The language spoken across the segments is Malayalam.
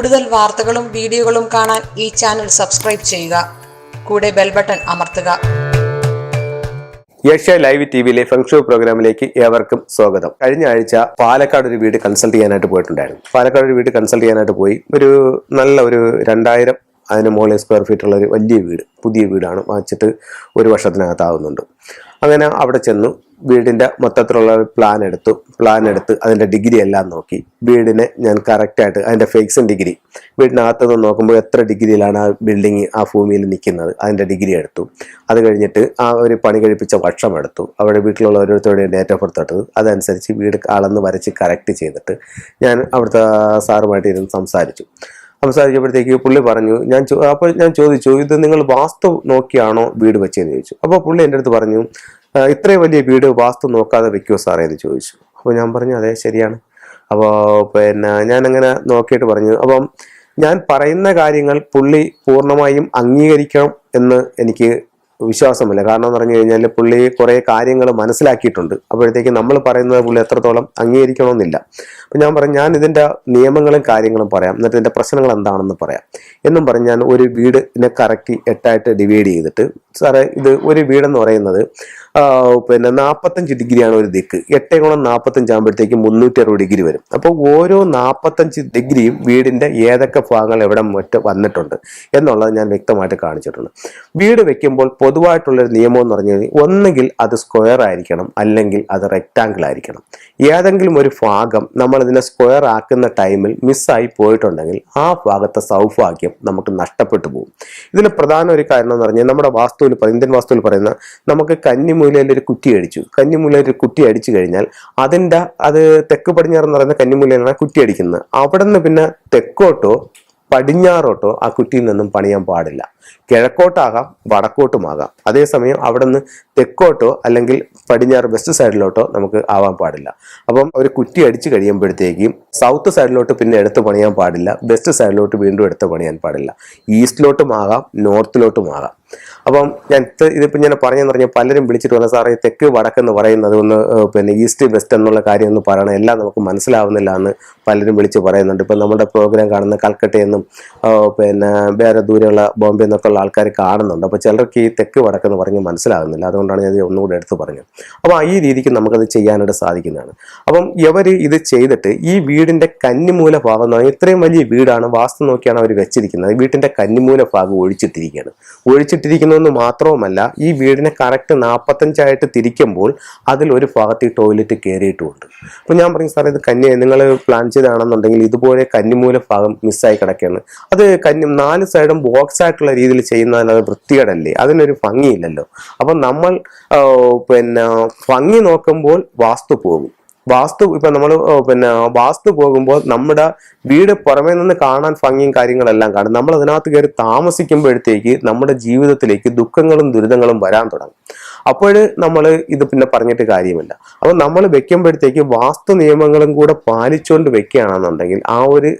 കൂടുതൽ വാർത്തകളും വീഡിയോകളും കാണാൻ ഈ ചാനൽ സബ്സ്ക്രൈബ് ചെയ്യുക. കൂടെ ബെൽ ബട്ടൺ അമർത്തുക. ഏഷ്യ ലൈവ് ടി വിയിലെ ഫെങ്ഷോ പ്രോഗ്രാമിലേക്ക് ഏവർക്കും സ്വാഗതം. കഴിഞ്ഞ ആഴ്ച പാലക്കാട് ഒരു വീട് കൺസൾട്ട് ചെയ്യാനായിട്ട് പോയിട്ടുണ്ടായിരുന്നു. പാലക്കാട് ഒരു വീട് കൺസൾട്ട് ചെയ്യാനായിട്ട് പോയി. ഒരു നല്ല ഒരു രണ്ടായിരം അതിന് മുകളിൽ സ്ക്വയർ ഫീറ്റ് ഉള്ള ഒരു വലിയ വീട് പുതിയ വീടാണ് വാങ്ങിച്ചിട്ട് ഒരു വർഷത്തിനകത്താവുന്നുണ്ട്. അങ്ങനെ അവിടെ ചെന്നു വീടിന്റെ മൊത്തത്തിലുള്ള പ്ലാൻ എടുത്തു പ്ലാൻ എടുത്ത് അതിന്റെ ഡിഗ്രി എല്ലാം നോക്കി. വീടിനെ ഞാൻ കറക്റ്റായിട്ട് അതിന്റെ ഫേക്സും ഡിഗ്രി വീടിനകത്ത് നിന്ന് നോക്കുമ്പോൾ എത്ര ഡിഗ്രിയിലാണ് ആ ബിൽഡിങ് ആ ഭൂമിയിൽ നിൽക്കുന്നത് അതിന്റെ ഡിഗ്രി എടുത്തു. അത് കഴിഞ്ഞിട്ട് ആ ഒരു പണി കഴിപ്പിച്ച വർഷം എടുത്തു. അവിടെ വീട്ടിലുള്ള ഓരോരുത്തരുടെയും ഡേറ്റ് ഓഫ് ബർത്ത് അതനുസരിച്ച് വീട് അളന്ന് വരച്ച് കറക്റ്റ് ചെയ്തിട്ട് ഞാൻ അവിടുത്തെ സാറുമായിട്ട് ഇരുന്ന് സംസാരിച്ചു. സംസാരിച്ചപ്പോഴത്തേക്ക് പുള്ളി പറഞ്ഞു ഞാൻ അപ്പൊ അപ്പോൾ ഞാൻ ചോദിച്ചു ഇത് നിങ്ങൾ വാസ്തു നോക്കിയാണോ വീട് വെച്ചതെന്ന് ചോദിച്ചു. അപ്പോൾ പുള്ളി എന്റെ അടുത്ത് പറഞ്ഞു "ആ, ഇത്രയും വലിയ വീട് വാസ്തു നോക്കാതെ വെക്കുമോ സാറേ? എന്ന് ചോദിച്ചു. അപ്പോൾ ഞാൻ പറഞ്ഞു അതെ ശരിയാണ്. അപ്പോൾ പിന്നെ ഞാൻ അങ്ങനെ നോക്കിയിട്ട് പറഞ്ഞു. അപ്പം ഞാൻ പറയുന്ന കാര്യങ്ങൾ പുള്ളി പൂർണമായും അംഗീകരിക്കണം എന്ന് എനിക്ക് വിശ്വാസമില്ല. കാരണം എന്ന് പറഞ്ഞു കഴിഞ്ഞാൽ പുള്ളി കുറേ കാര്യങ്ങൾ മനസ്സിലാക്കിയിട്ടുണ്ട്. അപ്പോഴത്തേക്ക് നമ്മൾ പറയുന്നത് പുള്ളി എത്രത്തോളം അംഗീകരിക്കണമെന്നില്ല. അപ്പം ഞാൻ പറഞ്ഞു ഞാൻ ഇതിന്റെ നിയമങ്ങളും കാര്യങ്ങളും പറയാം. എന്നിട്ട് ഇതിന്റെ പ്രശ്നങ്ങൾ എന്താണെന്ന് പറയാം. എന്നും പറഞ്ഞ് ഞാൻ ഒരു വീടിനെ കറക്റ്റ് എട്ടായിട്ട് ഡിവൈഡ് ചെയ്തിട്ട് സാറേ ഇത് ഒരു വീടെന്ന് പറയുന്നത് പിന്നെ നാൽപ്പത്തഞ്ച് ഡിഗ്രിയാണ് ഒരു ദിക്ക്. എട്ടേ ഗുണം നാൽപ്പത്തഞ്ച് ആകുമ്പോഴത്തേക്ക് മുന്നൂറ്റി അറുപത് ഡിഗ്രി വരും. അപ്പോൾ ഓരോ നാൽപ്പത്തഞ്ച് ഡിഗ്രിയും വീടിന്റെ ഏതൊക്കെ ഭാഗങ്ങൾ എവിടെ മറ്റ് വന്നിട്ടുണ്ട് എന്നുള്ളത് ഞാൻ വ്യക്തമായിട്ട് കാണിച്ചിട്ടുണ്ട്. വീട് വെക്കുമ്പോൾ പൊതുവായിട്ടുള്ളൊരു നിയമം എന്ന് പറഞ്ഞു കഴിഞ്ഞാൽ ഒന്നുകിൽ അത് സ്ക്വയർ ആയിരിക്കണം അല്ലെങ്കിൽ അത് റെക്റ്റാങ്കിൾ ആയിരിക്കണം. ഏതെങ്കിലും ഒരു ഭാഗം നമ്മൾ ഇതിനെ സ്ക്വയർ ആക്കുന്ന ടൈമിൽ മിസ്സായി പോയിട്ടുണ്ടെങ്കിൽ ആ ഭാഗത്തെ സൗഭാഗ്യം നമുക്ക് നഷ്ടപ്പെട്ടു പോകും. ഇതിന് പ്രധാന ഒരു കാരണം എന്ന് പറഞ്ഞാൽ നമ്മുടെ വാസ്തുവിൽ ഇന്ത്യൻ വാസ്തുവിൽ പറയുന്ന നമുക്ക് കന്നിമൂലയിൽ ഒരു കുറ്റി അടിച്ചു. കന്നിമൂലയിൽ ഒരു കുറ്റി അടിച്ചു കഴിഞ്ഞാൽ അതിന്റെ അത് തെക്ക് പടിഞ്ഞാറെന്ന് പറയുന്ന കന്നിമൂലയിലാണ് കുറ്റി അടിക്കുന്നത്. അവിടെ നിന്ന് പിന്നെ തെക്കോട്ടോ പടിഞ്ഞാറോട്ടോ ആ കുറ്റിയിൽ നിന്നും പണിയാൻ പാടില്ല. കിഴക്കോട്ടാകാം വടക്കോട്ടുമാകാം. അതേസമയം അവിടെ നിന്ന് തെക്കോട്ടോ അല്ലെങ്കിൽ പടിഞ്ഞാറ് വെസ്റ്റ് സൈഡിലോട്ടോ നമുക്ക് ആവാൻ പാടില്ല. അപ്പം ഒരു കുറ്റി അടിച്ച് കഴിയുമ്പോഴത്തേക്കും സൗത്ത് സൈഡിലോട്ട് പിന്നെ എടുത്ത് പണിയാൻ പാടില്ല വെസ്റ്റ് സൈഡിലോട്ട് വീണ്ടും എടുത്ത് പണിയാൻ പാടില്ല. ഈസ്റ്റിലോട്ടും ആകാം നോർത്തിലോട്ടും ആകാം അപ്പം ഞാൻ ഇത് ഇതിപ്പോൾ ഞാൻ പറഞ്ഞെന്ന് പറഞ്ഞാൽ പലരും വിളിച്ചിട്ട് വന്ന സാറേ തെക്ക് വടക്കെന്ന് പറയുന്നത് ഒന്ന് പിന്നെ ഈസ്റ്റ് വെസ്റ്റ് എന്നുള്ള കാര്യം ഒന്ന് പറയണം. എല്ലാം നമുക്ക് മനസ്സിലാവുന്നില്ല എന്ന് പലരും വിളിച്ച് പറയുന്നുണ്ട്. ഇപ്പം നമ്മുടെ പ്രോഗ്രാം കാണുന്ന കൽക്കട്ടയിൽ നിന്നും പിന്നെ വേറെ ദൂരെയുള്ള ബോംബെ നിന്നൊക്കെ ഉള്ള ആൾക്കാർ കാണുന്നുണ്ട്. അപ്പോൾ ചിലർക്ക് ഈ തെക്ക് വടക്കെന്ന് പറഞ്ഞ് മനസ്സിലാകുന്നില്ല അതുകൊണ്ടാണ് ഞാൻ ഒന്നുകൂടെ എടുത്ത് പറഞ്ഞത്. അപ്പോൾ ഈ രീതിക്ക് നമുക്കത് ചെയ്യാനായിട്ട് സാധിക്കുന്നതാണ്. അപ്പം ഇവർ ഇത് ചെയ്തിട്ട് ഈ വീടിന്റെ കന്നിമൂല ഭാഗം എന്ന് പറഞ്ഞാൽ ഇത്രയും വലിയ വീടാണ് വാസ്തു നോക്കിയാണ് അവർ വെച്ചിരിക്കുന്നത്. വീട്ടിന്റെ കന്നിമൂല ഭാഗം ഒഴിച്ചിട്ടിരിക്കുകയാണ്. ഒഴിച്ചിട്ടിരിക്കുന്നതെന്ന് മാത്രവുമല്ല ഈ വീടിനെ കറക്റ്റ് നാൽപ്പത്തഞ്ചായിട്ട് തിരിക്കുമ്പോൾ അതിൽ ഒരു ഭാഗത്ത് ഈ ടോയ്ലറ്റ് കയറിയിട്ടുമുണ്ട്. അപ്പോൾ ഞാൻ പറഞ്ഞു സാറേ ഇത് കന്നി നിങ്ങൾ പ്ലാൻ ചെയ്താണെന്നുണ്ടെങ്കിൽ ഇതുപോലെ കന്നിമൂല ഭാഗം മിസ്സായി കിടക്കുകയാണ്. അത് കന്നി നാല് സൈഡും ബോക്സ് ആയിട്ടുള്ള രീതിയിൽ ചെയ്യുന്നതിൽ അത് വൃത്തികേടല്ലേ? അതിനൊരു ഭംഗിയില്ലല്ലോ. അപ്പം നമ്മൾ പിന്നെ ഭംഗി നോക്കുമ്പോൾ വാസ്തു പോകും. വാസ്തു ഇപ്പൊ നമ്മൾ പിന്നെ വാസ്തു പോകുമ്പോൾ നമ്മുടെ വീട് പുറമേ നിന്ന് കാണാൻ ഭംഗിയും കാര്യങ്ങളെല്ലാം കാണും. നമ്മൾ അതിനകത്ത് കയറി താമസിക്കുമ്പോഴത്തേക്ക് നമ്മുടെ ജീവിതത്തിലേക്ക് ദുഃഖങ്ങളും ദുരിതങ്ങളും വരാൻ തുടങ്ങും. അപ്പോൾ നമ്മൾ ഇത് പിന്നെ പറഞ്ഞിട്ട് കാര്യമില്ല. അപ്പോൾ നമ്മൾ വെക്കുമ്പോഴത്തേക്ക് വാസ്തു നിയമങ്ങളും കൂടെ പാലിച്ചുകൊണ്ട് വെക്കുകയാണെന്നുണ്ടെങ്കിൽ ആ ഒരു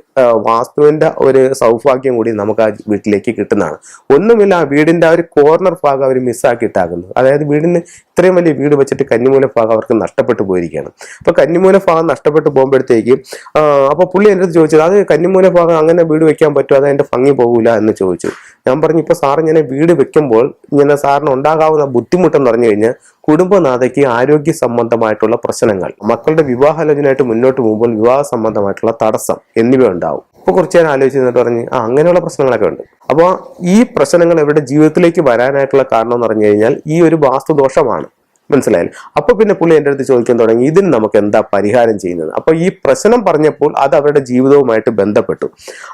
വാസ്തുവിന്റെ ഒരു സൗഭാഗ്യം കൂടി നമുക്ക് ആ വീട്ടിലേക്ക് കിട്ടുന്നതാണ്. ഒന്നുമില്ല ആ വീടിന്റെ ആ ഒരു കോർണർ ഭാഗം അവർ മിസ്സാക്കിയിട്ടാകുന്നു അതായത് വീടിന് ഇത്രയും വലിയ വീട് വെച്ചിട്ട് കന്നിമൂല ഭാഗം അവർക്ക് നഷ്ടപ്പെട്ടു പോയിരിക്കുകയാണ്. അപ്പൊ കന്നിമൂല ഭാഗം നഷ്ടപ്പെട്ട് പോകുമ്പോഴത്തേക്ക് അപ്പോൾ അപ്പൊ പുള്ളി എന്റെ അടുത്ത് ചോദിച്ചത് അത് കന്നിമൂല ഭാഗം അങ്ങനെ വീട് വെക്കാൻ പറ്റുമോ? അത് എന്റെ ഭംഗി പോകൂല എന്ന് ചോദിച്ചു. ഞാൻ പറഞ്ഞു ഇപ്പൊ സാർ ഇങ്ങനെ വീട് വെക്കുമ്പോൾ ഇങ്ങനെ സാറിന് ഉണ്ടാകാവുന്ന ബുദ്ധിമുട്ടെന്ന് പറഞ്ഞു കഴിഞ്ഞാൽ കുടുംബനാഥയ്ക്ക് ആരോഗ്യ സംബന്ധമായിട്ടുള്ള പ്രശ്നങ്ങൾ മക്കളുടെ വിവാഹാലോചനയായിട്ട് മുന്നോട്ട് പോകുമ്പോൾ വിവാഹ സംബന്ധമായിട്ടുള്ള തടസ്സം എന്നിവ ഉണ്ടാവും. ഇപ്പൊ കുറച്ച് നേരം ആലോചിച്ച് നിന്നിട്ട് പറഞ്ഞ് ആ അങ്ങനെയുള്ള പ്രശ്നങ്ങളൊക്കെ ഉണ്ട്. അപ്പോൾ ഈ പ്രശ്നങ്ങൾ ഇവരുടെ ജീവിതത്തിലേക്ക് വരാനായിട്ടുള്ള കാരണം എന്ന് പറഞ്ഞു കഴിഞ്ഞാൽ ഈ ഒരു വാസ്തുദോഷമാണ്. മനസ്സിലായാലും അപ്പൊ പിന്നെ പുള്ളി എന്റെ അടുത്ത് ചോദിക്കാൻ തുടങ്ങി ഇതിന് നമുക്ക് എന്താ പരിഹാരം ചെയ്യുന്നത്? അപ്പൊ ഈ പ്രശ്നം പറഞ്ഞപ്പോൾ അത് അവരുടെ ജീവിതവുമായിട്ട് ബന്ധപ്പെട്ടു.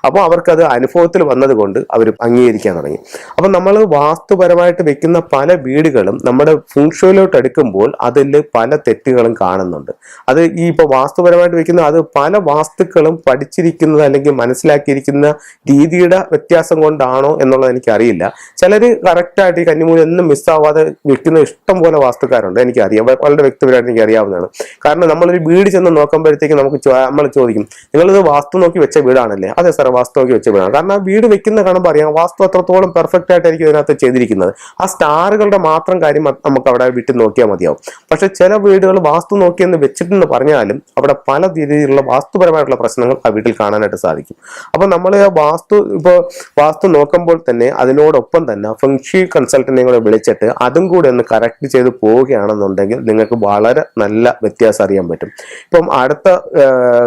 അപ്പോൾ അവർക്കത് അനുഭവത്തിൽ വന്നതുകൊണ്ട് അവർ അംഗീകരിക്കാൻ തുടങ്ങി. അപ്പൊ നമ്മൾ വാസ്തുപരമായിട്ട് വെക്കുന്ന പല വീടുകളും നമ്മുടെ ഫുങ്ഷോയിലോട്ട് എടുക്കുമ്പോൾ അതിൽ പല തെറ്റുകളും കാണുന്നുണ്ട്. അത് ഈ ഇപ്പൊ വാസ്തുപരമായിട്ട് വെക്കുന്ന അത് പല വാസ്തുക്കളും പഠിച്ചിരിക്കുന്നത് അല്ലെങ്കിൽ മനസ്സിലാക്കിയിരിക്കുന്ന രീതിയുടെ വ്യത്യാസം കൊണ്ടാണോ എന്നുള്ളത് എനിക്കറിയില്ല. ചിലര് കറക്റ്റായിട്ട് ഈ കന്നിമൂലം ഒന്നും മിസ്സാവാതെ വെക്കുന്ന ഇഷ്ടം പോലെ വാസ്തുക്കാരുണ്ട്. ആൾക്കാരുണ്ട് എനിക്കറിയാം വളരെ വ്യക്തിപരമായിട്ട് എനിക്ക് അറിയാവുന്നതാണ്. കാരണം നമ്മളൊരു വീട് ചെന്ന് നോക്കുമ്പോഴത്തേക്ക് നമുക്ക് നമ്മൾ ചോദിക്കും നിങ്ങളിത് വാസ്തു നോക്കി വെച്ച വീടാണല്ലേ? അതെ സാറേ വാസ്തു നോക്കി വെച്ച വീടാണ്. കാരണം ആ വീട് വെക്കുന്ന കാണുമ്പോൾ അറിയാം വാസ്തു അത്രത്തോളം പെർഫെക്റ്റ് ആയിട്ടായിരിക്കും ഇതിനകത്ത് ചെയ്തിരിക്കുന്നത്. ആ സ്റ്റാറുകളുടെ മാത്രം കാര്യം നമുക്ക് അവിടെ വീട്ടിൽ നോക്കിയാൽ മതിയാവും. പക്ഷെ ചില വീടുകൾ വാസ്തു നോക്കിയെന്ന് വെച്ചിട്ടെന്ന് പറഞ്ഞാലും അവിടെ പല രീതിയിലുള്ള വാസ്തുപരമായിട്ടുള്ള പ്രശ്നങ്ങൾ ആ വീട്ടിൽ കാണാനായിട്ട് സാധിക്കും. അപ്പോൾ നമ്മൾ വാസ്തു ഇപ്പോൾ വാസ്തു നോക്കുമ്പോൾ തന്നെ അതിനോടൊപ്പം തന്നെ ഫംഗ്ഷി കൺസൾട്ടന്റിനെ കൂടെ വിളിച്ചിട്ട് അതും കൂടെ ഒന്ന് കറക്റ്റ് ചെയ്ത് പോവുകയാണെന്നുണ്ടെങ്കിൽ നിങ്ങൾക്ക് വളരെ നല്ല വ്യത്യാസം അറിയാൻ പറ്റും. ഇപ്പം അടുത്ത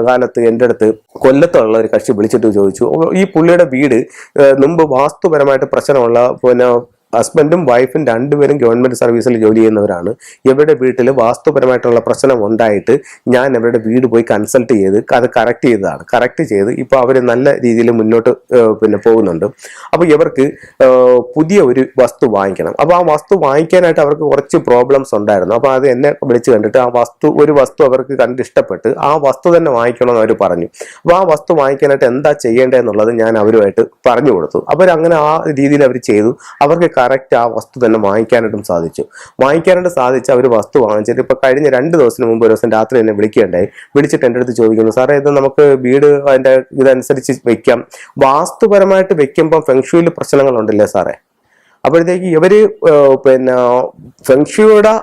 കാലത്ത് എന്റെ അടുത്ത് കൊല്ലത്തുള്ള ഒരു കക്ഷി വിളിച്ചിട്ട് ചോദിച്ചു ഈ പുള്ളിയുടെ വീട് മുമ്പ് വാസ്തുപരമായിട്ട് പ്രശ്നമുള്ള പിന്നെ ഹസ്ബൻഡും വൈഫും രണ്ടുപേരും ഗവൺമെന്റ് സർവീസിൽ ജോലി ചെയ്യുന്നവരാണ്. ഇവരുടെ വീട്ടിൽ വാസ്തുപരമായിട്ടുള്ള പ്രശ്നം ഉണ്ടായിട്ട് ഞാൻ ഇവരുടെ വീട് പോയി കൺസൾട്ട് ചെയ്ത് അത് കറക്റ്റ് ചെയ്തതാണ്. കറക്റ്റ് ചെയ്ത് ഇപ്പോൾ അവർ നല്ല രീതിയിൽ മുന്നോട്ട് പിന്നെ പോകുന്നുണ്ട്. അപ്പോൾ ഇവർക്ക് പുതിയ ഒരു വസ്തു വാങ്ങിക്കണം. അപ്പോൾ ആ വസ്തു വാങ്ങിക്കാനായിട്ട് അവർക്ക് കുറച്ച് പ്രോബ്ലംസ് ഉണ്ടായിരുന്നു. അപ്പോൾ അത് എന്നെ വിളിച്ച് കണ്ടിട്ട് ആ വസ്തു ഒരു വസ്തു അവർക്ക് കണ്ട് ഇഷ്ടപ്പെട്ട് ആ വസ്തു തന്നെ വാങ്ങിക്കണമെന്ന് അവർ പറഞ്ഞു. അപ്പോൾ ആ വസ്തു വാങ്ങിക്കാനായിട്ട് എന്താ ചെയ്യേണ്ടതെന്നുള്ളത് ഞാൻ അവരുമായിട്ട് പറഞ്ഞു കൊടുത്തു. അപ്പോൾ അങ്ങനെ ആ രീതിയിൽ അവർ ചെയ്തു. അവർക്ക് കറക്റ്റ് ആ വസ്തു തന്നെ വാങ്ങിക്കാനായിട്ടും സാധിച്ചു. വാങ്ങിക്കാനായിട്ട് സാധിച്ച അവർ വസ്തു വാങ്ങിച്ചിട്ട് ഇപ്പൊ കഴിഞ്ഞ രണ്ട് ദിവസത്തിന് മുമ്പ് ഒരു ദിവസം രാത്രി എന്നെ വിളിക്കുകയുണ്ടായി. വിളിച്ചിട്ട് എന്റെ അടുത്ത് ചോദിക്കുന്നു സാറേ ഇത് നമുക്ക് വീട് അതിന്റെ ഇതനുസരിച്ച് വെക്കാം. വാസ്തുപരമായിട്ട് വെക്കുമ്പോൾ ഫെങ്ഷുവിൽ പ്രശ്നങ്ങളുണ്ടല്ലേ സാറേ? അപ്പോഴത്തേക്ക് ഏഹ്, പിന്നെ ഫെങ്ഷുയുടെ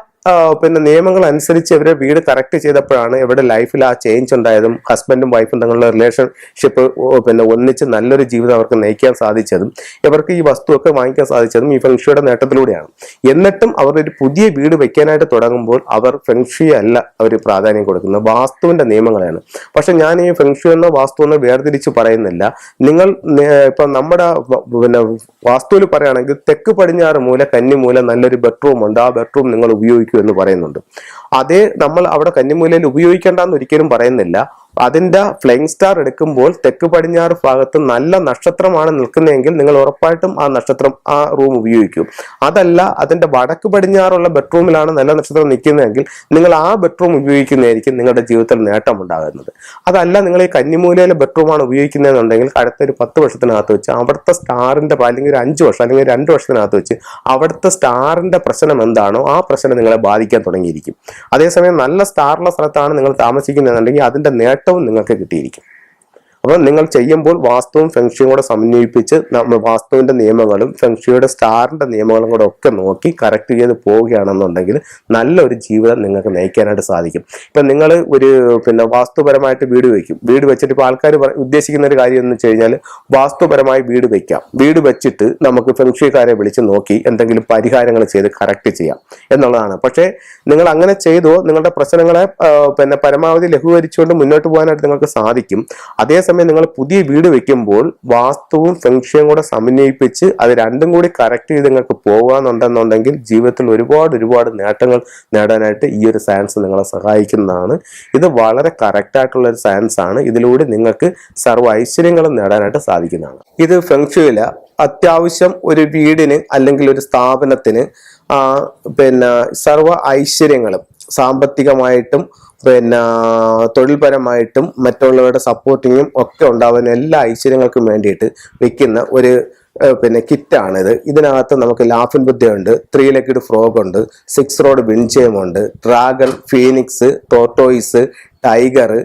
പിന്നെ നിയമങ്ങൾ അനുസരിച്ച് ഇവരെ വീട് കറക്റ്റ് ചെയ്തപ്പോഴാണ് ഇവരുടെ ലൈഫിൽ ആ ചേഞ്ച് ഉണ്ടായതും ഹസ്ബൻഡും വൈഫും തമ്മിലുള്ള റിലേഷൻഷിപ്പ് പിന്നെ ഒന്നിച്ച് നല്ലൊരു ജീവിതം അവർക്ക് നയിക്കാൻ സാധിച്ചതും ഇവർക്ക് ഈ വസ്തുവൊക്കെ വാങ്ങിക്കാൻ സാധിച്ചതും ഈ ഫെങ്ഷിയുടെ നേട്ടത്തിലൂടെയാണ്. എന്നിട്ടും അവർ ഒരു പുതിയ വീട് വെക്കാനായിട്ട് തുടങ്ങുമ്പോൾ അവർ ഫെങ്ഷി അല്ല അവർ പ്രാധാന്യം കൊടുക്കുന്നത്. വാസ്തുവിന്റെ നിയമങ്ങളാണ് പക്ഷെ ഞാൻ ഈ ഫെങ്ഷു എന്ന വാസ്തു എന്ന് വേർതിരിച്ച് പറയുന്നില്ല. നിങ്ങൾ ഇപ്പം നമ്മുടെ പിന്നെ വാസ്തുവിൽ പറയുകയാണെങ്കിൽ തെക്ക് പടിഞ്ഞാറ് മൂല കന്നിമൂല നല്ലൊരു ബെഡ്റൂം ഉണ്ട്. ആ ബെഡ്റൂം നിങ്ങൾ ഉപയോഗിക്കൂ എന്ന് പറയുന്നുണ്ട്. അതേ നമ്മൾ അവിടെ കന്നിമൂലയിൽ ഉപയോഗിക്കേണ്ടെന്ന് ഒരിക്കലും പറയുന്നില്ല. അതിന്റെ ഫ്ലൈങ് സ്റ്റാർ എടുക്കുമ്പോൾ തെക്ക് പടിഞ്ഞാറ് ഭാഗത്ത് നല്ല നക്ഷത്രമാണ് നിൽക്കുന്നതെങ്കിൽ നിങ്ങൾ ഉറപ്പായിട്ടും ആ നക്ഷത്രം ആ റൂം ഉപയോഗിക്കും. അതല്ല അതിന്റെ വടക്ക് പടിഞ്ഞാറുള്ള ബെഡ്റൂമിലാണ് നല്ല നക്ഷത്രം നിൽക്കുന്നതെങ്കിൽ നിങ്ങൾ ആ ബെഡ്റൂം ഉപയോഗിക്കുന്നതായിരിക്കും നിങ്ങളുടെ ജീവിതത്തിൽ നേട്ടം ഉണ്ടാകുന്നത് അതല്ല നിങ്ങൾ ഈ കന്നിമൂലയിലെ ബെഡ്റൂമാണ് ഉപയോഗിക്കുന്നതെന്നുണ്ടെങ്കിൽ അടുത്ത ഒരു പത്ത് വർഷത്തിനകത്ത് വെച്ച് അവിടുത്തെ സ്റ്റാറിന്റെ അല്ലെങ്കിൽ ഒരു അഞ്ച് വർഷം അല്ലെങ്കിൽ രണ്ട് വർഷത്തിനകത്ത് വെച്ച് അവിടുത്തെ സ്റ്റാറിന്റെ പ്രശ്നം എന്താണോ ആ പ്രശ്നം നിങ്ങളെ ബാധിക്കാൻ തുടങ്ങിയിരിക്കും. അതേസമയം നല്ല സ്റ്റാറുള്ള സ്ഥലത്താണ് നിങ്ങൾ താമസിക്കുന്നതെന്നുണ്ടെങ്കിൽ അതിന്റെ നേട്ടവും നിങ്ങൾക്ക് കിട്ടിയിരിക്കും. അപ്പോൾ നിങ്ങൾ ചെയ്യുമ്പോൾ വാസ്തുവും ഫെങ്ഷിയും കൂടെ സമന്വയിപ്പിച്ച് നമ്മൾ വാസ്തുവിന്റെ നിയമങ്ങളും ഫെങ്ഷിയുടെ സ്റ്റാറിന്റെ നിയമങ്ങളും കൂടെ ഒക്കെ നോക്കി കറക്റ്റ് ചെയ്ത് പോവുകയാണെന്നുണ്ടെങ്കിൽ നല്ലൊരു ജീവിതം നിങ്ങൾക്ക് നയിക്കാനായിട്ട് സാധിക്കും. ഇപ്പം നിങ്ങൾ ഒരു പിന്നെ വാസ്തുപരമായിട്ട് വീട് വയ്ക്കും വീട് വെച്ചിട്ട് ഇപ്പോൾ ആൾക്കാർ ഉദ്ദേശിക്കുന്ന ഒരു കാര്യം എന്ന് വെച്ച് കഴിഞ്ഞാൽ വാസ്തുപരമായി വീട് വയ്ക്കാം വീട് വെച്ചിട്ട് നമുക്ക് ഫെങ്ഷിക്കാരെ വിളിച്ച് നോക്കി എന്തെങ്കിലും പരിഹാരങ്ങൾ ചെയ്ത് കറക്റ്റ് ചെയ്യാം എന്നുള്ളതാണ്. പക്ഷേ നിങ്ങൾ അങ്ങനെ ചെയ്തോ നിങ്ങളുടെ പ്രശ്നങ്ങളെ പിന്നെ പരമാവധി ലഘൂകരിച്ചുകൊണ്ട് മുന്നോട്ട് പോകാനായിട്ട് നിങ്ങൾക്ക് സാധിക്കും. അതേസമയം നിങ്ങൾ പുതിയ വീട് വെക്കുമ്പോൾ വാസ്തുവും ഫെങ്ഷയും കൂടെ സമന്വയിപ്പിച്ച് അത് രണ്ടും കൂടി കറക്റ്റ് ചെയ്ത് നിങ്ങൾക്ക് പോകാന്നുണ്ടെന്നുണ്ടെങ്കിൽ ജീവിതത്തിൽ ഒരുപാട് ഒരുപാട് നേട്ടങ്ങൾ നേടാനായിട്ട് ഈ ഒരു സയൻസ് നിങ്ങളെ സഹായിക്കുന്നതാണ്. ഇത് വളരെ കറക്റ്റ് ആയിട്ടുള്ള ഒരു സയൻസ് ആണ്. ഇതിലൂടെ നിങ്ങൾക്ക് സർവ ഐശ്വര്യങ്ങളും നേടാനായിട്ട് സാധിക്കുന്നതാണ്. ഇത് ഫെങ്ഷുവില അത്യാവശ്യം ഒരു വീടിന് അല്ലെങ്കിൽ ഒരു സ്ഥാപനത്തിന് പിന്നെ സർവ ഐശ്വര്യങ്ങളും സാമ്പത്തികമായിട്ടും പിന്നെ തൊഴിൽപരമായിട്ടും മറ്റുള്ളവരുടെ സപ്പോർട്ടിങ്ങും ഒക്കെ ഉണ്ടാവുന്ന എല്ലാ ഐശ്വര്യങ്ങൾക്കും വേണ്ടിയിട്ട് വെക്കുന്ന ഒരു പിന്നെ കിറ്റാണിത്. ഇതിനകത്ത് നമുക്ക് ലാഫിൻ ബുദ്ധയുണ്ട് ത്രീ ലെഗഡ് ഫ്രോഗ് ഉണ്ട് six rod wind chime dragon phoenix tortoise tiger